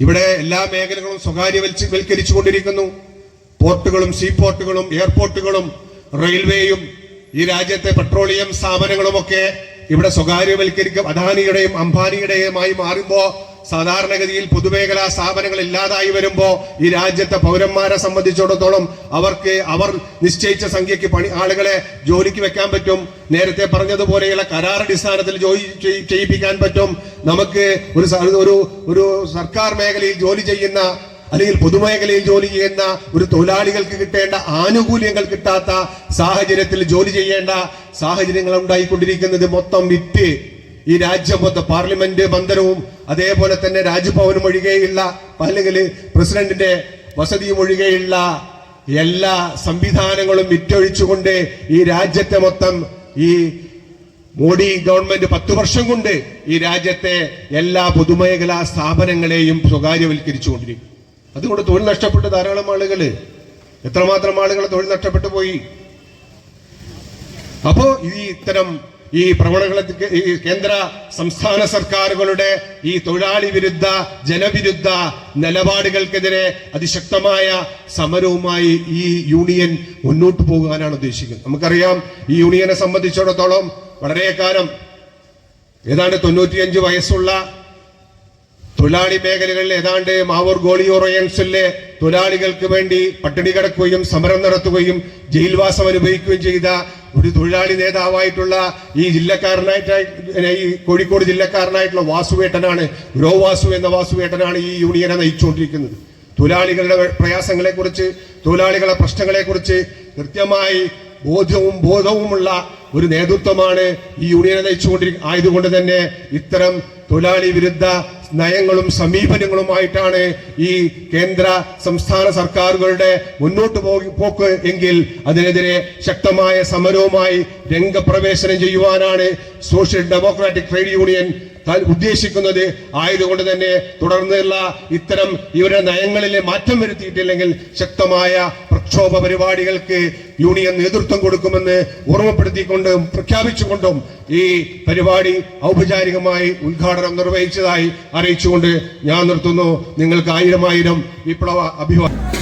ഇവിടെ എല്ലാ മേഖലകളും സ്വകാര്യവൽക്കരിച്ചുകൊണ്ടിരിക്കുന്നു പോർട്ടുകളും സീ പോർട്ടുകളും എയർപോർട്ടുകളും റെയിൽവേയും ഈ രാജ്യത്തെ പെട്രോളിയം സ്ഥാപനങ്ങളുമൊക്കെ ഇവിടെ സ്വകാര്യവൽക്കരിക്കും അദാനിയുടെയും അംബാനിയുടെയുമായി മാറുമ്പോ സാധാരണഗതിയിൽ പൊതുമേഖലാ സ്ഥാപനങ്ങൾ ഇല്ലാതായി വരുമ്പോൾ ഈ രാജ്യത്തെ പൗരന്മാരെ സംബന്ധിച്ചിടത്തോളം അവർക്ക് അവർ നിശ്ചയിച്ച സംഖ്യയ്ക്ക് പണി ആളുകളെ ജോലിക്ക് വെക്കാൻ പറ്റും. നേരത്തെ പറഞ്ഞതുപോലെയുള്ള കരാറടിസ്ഥാനത്തിൽ ജോലി ചെയ്- ചെയ്യിപ്പിക്കാൻ പറ്റും. നമുക്ക് ഒരു ഒരു ഒരു സർക്കാർ മേഖലയിൽ ജോലി ചെയ്യുന്ന അല്ലെങ്കിൽ പൊതുമേഖലയിൽ ജോലി ചെയ്യുന്ന ഒരു തൊഴിലാളികൾക്ക് കിട്ടേണ്ട ആനുകൂല്യങ്ങൾ കിട്ടാത്ത സാഹചര്യത്തിൽ ജോലി ചെയ്യേണ്ട സാഹചര്യങ്ങൾ ഉണ്ടായിക്കൊണ്ടിരിക്കുന്നത് മൊത്തം വിറ്റ് ഈ രാജ്യം മൊത്തം പാർലമെന്റ് ബന്ധനവും അതേപോലെ തന്നെ രാജ്ഭവനും ഒഴികെയുള്ള അല്ലെങ്കിൽ പ്രസിഡന്റിന്റെ വസതിയും ഒഴികെയുള്ള എല്ലാ സംവിധാനങ്ങളും വിറ്റൊഴിച്ചുകൊണ്ട് ഈ രാജ്യത്തെ മൊത്തം ഈ മോഡി ഗവൺമെന്റ് പത്തു വർഷം കൊണ്ട് ഈ രാജ്യത്തെ എല്ലാ പൊതുമേഖലാ സ്ഥാപനങ്ങളെയും സ്വകാര്യവൽക്കരിച്ചുകൊണ്ടിരിക്കും അതുകൊണ്ട് തൊഴിൽ നഷ്ടപ്പെട്ട ധാരാളം ആളുകൾ എത്രമാത്രം ആളുകൾ തൊഴിൽ നഷ്ടപ്പെട്ടു പോയി. അപ്പോ ഈ ഇത്തരം ഈ പ്രവണകളെ ഈ കേന്ദ്ര സംസ്ഥാന സർക്കാരുകളുടെ ഈ തൊഴിലാളി വിരുദ്ധ ജനവിരുദ്ധ നിലപാടുകൾക്കെതിരെ അതിശക്തമായ സമരവുമായി ഈ യൂണിയൻ മുന്നോട്ട് പോകാനാണ് ഉദ്ദേശിക്കുന്നത്. നമുക്കറിയാം ഈ യൂണിയനെ സംബന്ധിച്ചിടത്തോളം വളരെ കാലം ഏതാണ്ട് തൊണ്ണൂറ്റിയഞ്ച് വയസ്സുള്ള തൊഴിലാളി മേഖലകളിൽ ഏതാണ്ട് മാവൂർ ഗോളിയോറയൻസിലെ തൊഴിലാളികൾക്ക് വേണ്ടി പട്ടിണി കിടക്കുകയും സമരം നടത്തുകയും ജയിൽവാസം അനുഭവിക്കുകയും ചെയ്ത ഒരു തൊഴിലാളി നേതാവായിട്ടുള്ള ഈ ജില്ലക്കാരനായിട്ട് ഈ കോഴിക്കോട് ജില്ലക്കാരനായിട്ടുള്ള വാസുവേട്ടനാണ് ഗ്രോ വാസു എന്ന വാസുവേട്ടനാണ് ഈ യൂണിയനെ നയിച്ചുകൊണ്ടിരിക്കുന്നത്. തൊഴിലാളികളുടെ പ്രയാസങ്ങളെക്കുറിച്ച് തൊഴിലാളികളുടെ പ്രശ്നങ്ങളെക്കുറിച്ച് കൃത്യമായി ബോധ്യവും ബോധവുമുള്ള ഒരു നേതൃത്വമാണ് ഈ യൂണിയനെ നയിച്ചുകൊണ്ടിരിക്കുക ആയതുകൊണ്ട് തന്നെ ഇത്തരം തൊഴിലാളി വിരുദ്ധ നയങ്ങളും സമീപനങ്ങളുമായിട്ടാണ് ഈ കേന്ദ്ര സംസ്ഥാന സർക്കാരുകളുടെ മുന്നോട്ട് പോക്ക് എങ്കിൽ അതിനെതിരെ ശക്തമായ സമരവുമായി രംഗപ്രവേശനം ചെയ്യുവാനാണ് സോഷ്യൽ ഡെമോക്രാറ്റിക് ട്രേഡ് യൂണിയൻ ഉദ്ദേശിക്കുന്നത്. ആയതുകൊണ്ട് തന്നെ തുടർന്നുള്ള ഇത്തരം ഇവരുടെ നയങ്ങളിൽ മാറ്റം വരുത്തിയിട്ടില്ലെങ്കിൽ ശക്തമായ പ്രക്ഷോഭ പരിപാടികൾക്ക് യൂണിയൻ നേതൃത്വം കൊടുക്കുമെന്ന് ഓർമ്മപ്പെടുത്തിക്കൊണ്ടും പ്രഖ്യാപിച്ചുകൊണ്ടും ഈ പരിപാടി ഔപചാരികമായി ഉദ്ഘാടനം നിർവഹിച്ചതായി അറിയിച്ചുകൊണ്ട് ഞാൻ നിർത്തുന്നു. നിങ്ങൾക്ക് ആയിരം ആയിരം വിപ്ലവ അഭിവാദ്യം